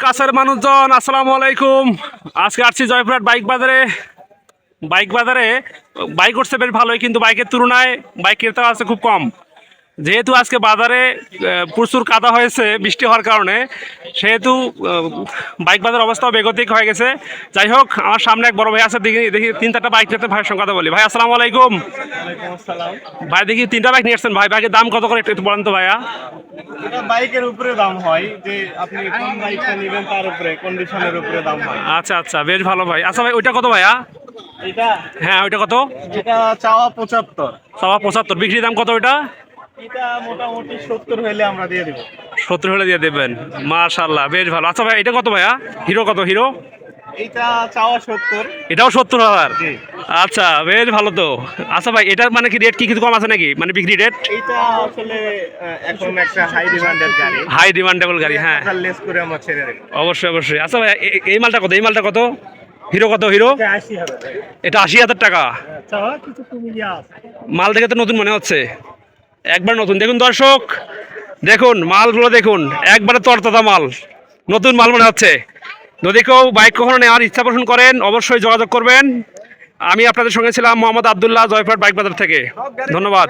কাছের মানুষজন, আসসালামু আলাইকুম। আজকে আসছি জয়পুরহাট বাইক বাজারে। বাইক বাজারে, বাইক উঠছে বেশ ভালোই, কিন্তু বাইকের তুলনায় বাইক ক্রেতা আছে খুব কম। যেহেতু আজকে বাজারে প্রচুর কাদা হয়েছে বৃষ্টি হওয়ার কারণে সেহেতু বাইক বাজার অবস্থাও বেগতিক হয়ে গেছে। যাই হোক আমার সামনে এক বড় ভাই আছে দেখি দেখি তিন চারটা বাইক নিতে ভাইয়ের সঙ্গে কথা বলি। ভাই আসসালামু আলাইকুম। ভাই দেখি তিনটা বাইক নিয়ে আসছেন। ভাই বাইকের দাম কত করে একটু একটু বলেন তো ভাইয়া। বাইকের উপরে দাম হয় যে আপনি কোন বাইকটা নেবেন তার উপরে কন্ডিশনের উপরে দাম হয়। আচ্ছা আচ্ছা বেশ ভালো ভাই। আচ্ছা ভাই ওইটা কত ভাইয়া? এটা হ্যাঁ ওইটা কত? এটা চাওয়া পঁচাত্তর। সবা পঁচাত্তর। বিক্রি দাম কত ওইটা? এটা মোটামুটি সত্তর হলে আমরা দিয়ে দিব। সত্তর হলে দিয়ে দেবেন। মাশাল্লাহ বেশ ভালো। আচ্ছা ভাই এটা কত ভাইয়া? হিরো কত হিরো? এটা চাওয়া সত্তর। এটাও সত্তর হাজার? আচ্ছা বেশ ভালো তো। আচ্ছা ভাই এটার মানে কি রেট কি কিছু কম আছে নাকি? মানে বিক্রি রেট এইটা আসলে এখন একটা হাই ডিমান্ডের গাড়ি। হাই ডিমান্ডেবল গাড়ি হ্যাঁ। লেস করে আমরা ছেড়ে দেবো। অবশ্যই অবশ্যই। আচ্ছা ভাই এই মালটা কত? এই মালটা কত? হিরো কত হিরো? এটা আশি হাজার। টাকা? আছে। মাল দেখে তো নতুন মনে হচ্ছে। একবার নতুন। দেখুন দর্শক, দেখুন, মালগুলো দেখুন, একবারে তরতাজা মাল। নতুন মাল মনে হচ্ছে। যদি কেউ বাইক কখনো নেওয়ার ইচ্ছা পোষণ করেন, অবশ্যই যোগাযোগ করবেন। আমি আপনাদের সঙ্গে ছিলাম মোহাম্মদ আবদুল্লাহ জয়পুরহাট বাইক বাজার থেকে। ধন্যবাদ।